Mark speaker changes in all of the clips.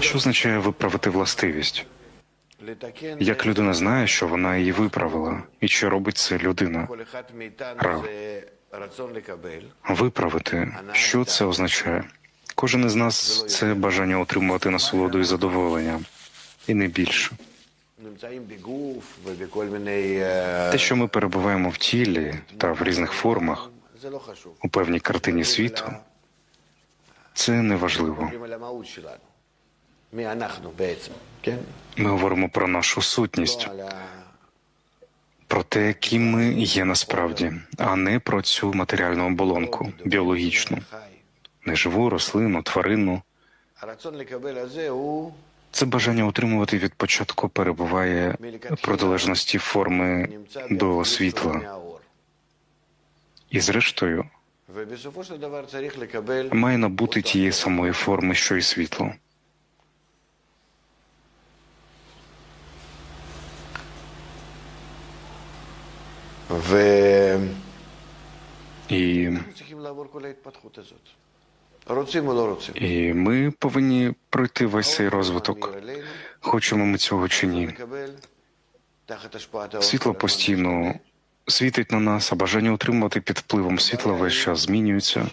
Speaker 1: Що означає виправити властивість? Як людина знає, що вона її виправила, і чи робить це людина? Рав. Виправити, що це означає? Кожен із нас це бажання отримувати насолоду і задоволення, і не більше. Те, що ми перебуваємо в тілі та в різних формах у певній картині світу, це неважливо. Ми говоримо про нашу сутність, про те, яким ми є насправді, а не про цю матеріальну оболонку, біологічну, не живу, рослину, тварину. Це бажання отримувати від початку перебуває в протилежності форми до світла, і зрештою має набути тієї самої форми, що і світло. І і ми повинні пройти весь цей розвиток. Хочемо ми цього чи ні. Світло постійно світить на нас, а бажання отримувати під впливом світла весь час змінюється.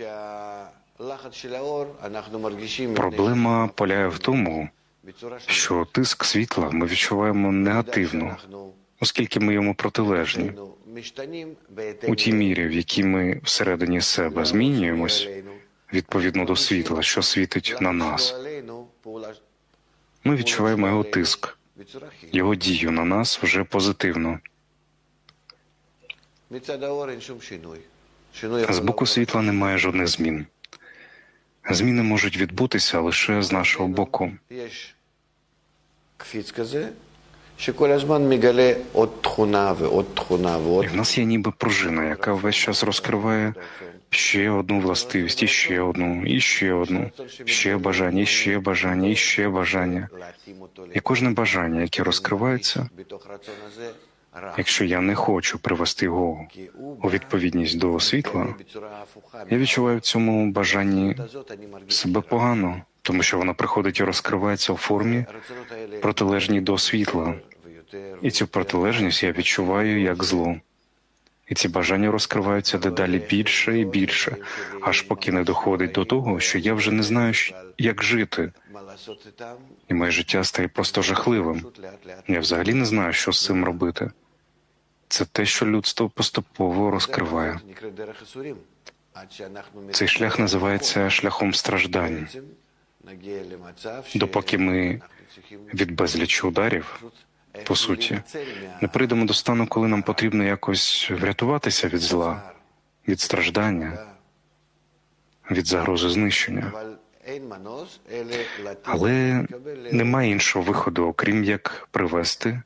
Speaker 1: Проблема поляє в тому, що тиск світла ми відчуваємо негативно, оскільки ми йому протилежні у тій мірі, в якій ми всередині себе змінюємось відповідно до світла, що світить на нас. Ми відчуваємо його тиск, його дію на нас вже позитивно. З боку світла немає жодних змін. Зміни можуть відбутися лише з нашого боку. І в нас є ніби пружина, яка весь час розкриває ще одну властивість, і ще одну, і ще одну, ще бажання, і ще бажання, і ще бажання. І кожне бажання, яке розкривається, якщо я не хочу привести його у відповідність до світла, я відчуваю в цьому бажанні себе погано тому що вона приходить і розкривається у формі протилежній до світла. І цю протилежність я відчуваю як зло. І ці бажання розкриваються дедалі більше і більше, аж поки не доходить до того, що я вже не знаю, як жити. І моє життя стає просто жахливим. Я взагалі не знаю, що з цим робити. Це те, що людство поступово розкриває. Цей шлях називається шляхом страждань допоки ми від безлічі ударів, по суті, не прийдемо до стану, коли нам потрібно якось врятуватися від зла, від страждання, від загрози знищення. Але немає іншого виходу, окрім як привести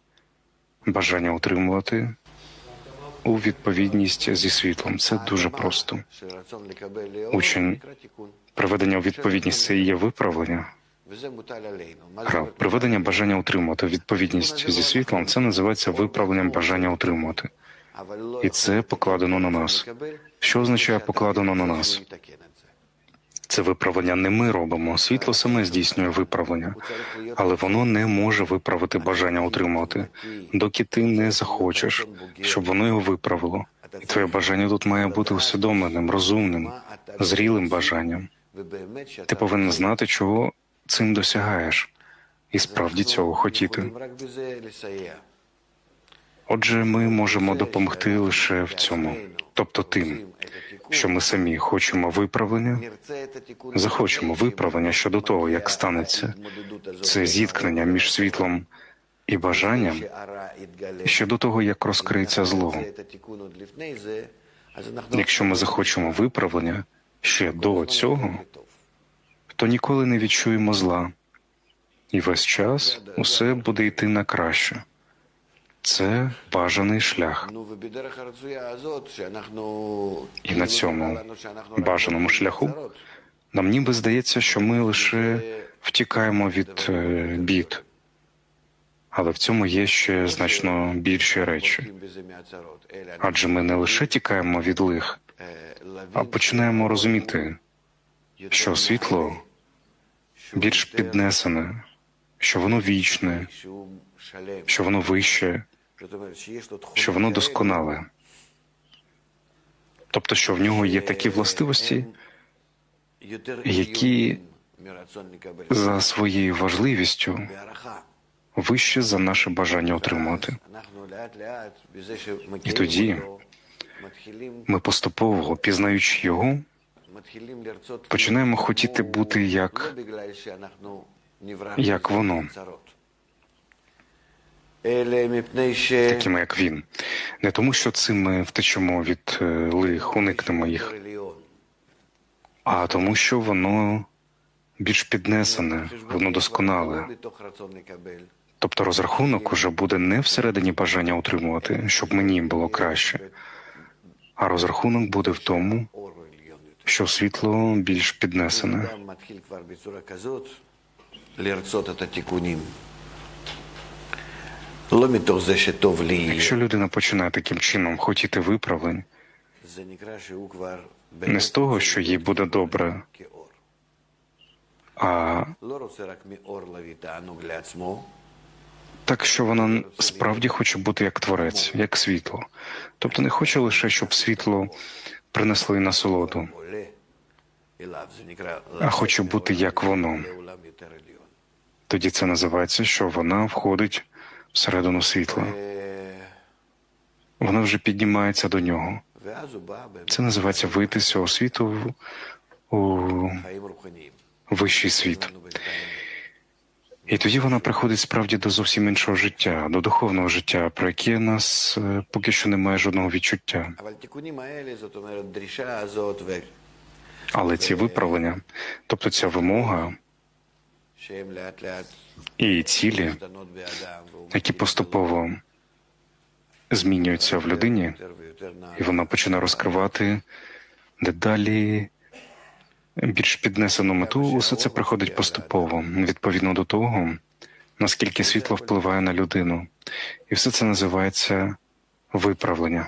Speaker 1: бажання отримувати у відповідність зі світлом. Це дуже просто. Учень приведення у відповідність це і є виправлення.
Speaker 2: Грав
Speaker 1: приведення бажання утримувати відповідність зі світлом. Це називається виправленням бажання утримувати. І це покладено на нас. Що означає покладено на нас? Це виправлення не ми робимо. Світло саме здійснює виправлення, але воно не може виправити бажання утримувати, доки ти не захочеш, щоб воно його виправило. І твоє бажання тут має бути усвідомленим, розумним, зрілим бажанням. Ти повинен знати, чого цим досягаєш, і справді цього хотіти. Отже, ми можемо допомогти лише в цьому, тобто тим, що ми самі хочемо виправлення, захочемо виправлення щодо того, як станеться це зіткнення між світлом і бажанням, щодо того, як розкриється зло. Якщо ми захочемо виправлення ще до цього, то ніколи не відчуємо зла, і весь час усе буде йти на краще. Це бажаний шлях.
Speaker 2: І на цьому бажаному шляху
Speaker 1: Нам ніби здається, що ми лише втікаємо від е, бід, але в цьому є ще значно більші речі. Адже ми не лише тікаємо від лих, а починаємо розуміти, що світло більш піднесене, що воно вічне, що воно вище, що воно досконале. Тобто, що в нього є такі властивості, які за своєю важливістю вище за наше бажання
Speaker 2: отримати.
Speaker 1: І тоді ми поступово, пізнаючи його, починаємо хотіти бути як як воно, такими, як він, не тому, що цим ми втечемо від е, лих, уникнемо їх, а тому, що воно більш піднесене, воно досконале. Тобто розрахунок уже буде не всередині бажання утримувати, щоб мені було краще а розрахунок буде в тому, що світло більш піднесене. Якщо людина починає таким чином хотіти виправлень, не з того, що їй буде добре, а так що вона справді хоче бути як творець, як світло, тобто не хоче лише, щоб світло принесло їй насолоду, а хоче бути як воно. Тоді це називається, що вона входить всередину світла. Вона вже піднімається до нього. Це називається вийти з цього світу у вищий світ. І тоді вона приходить справді до зовсім іншого життя, до духовного життя, про яке нас е, поки що немає жодного відчуття. Але ці виправлення, тобто ця вимога і цілі, які поступово змінюються в людині, і вона починає розкривати дедалі більш піднесену мету, усе це приходить поступово, відповідно до того, наскільки світло впливає на людину. І все це називається виправлення.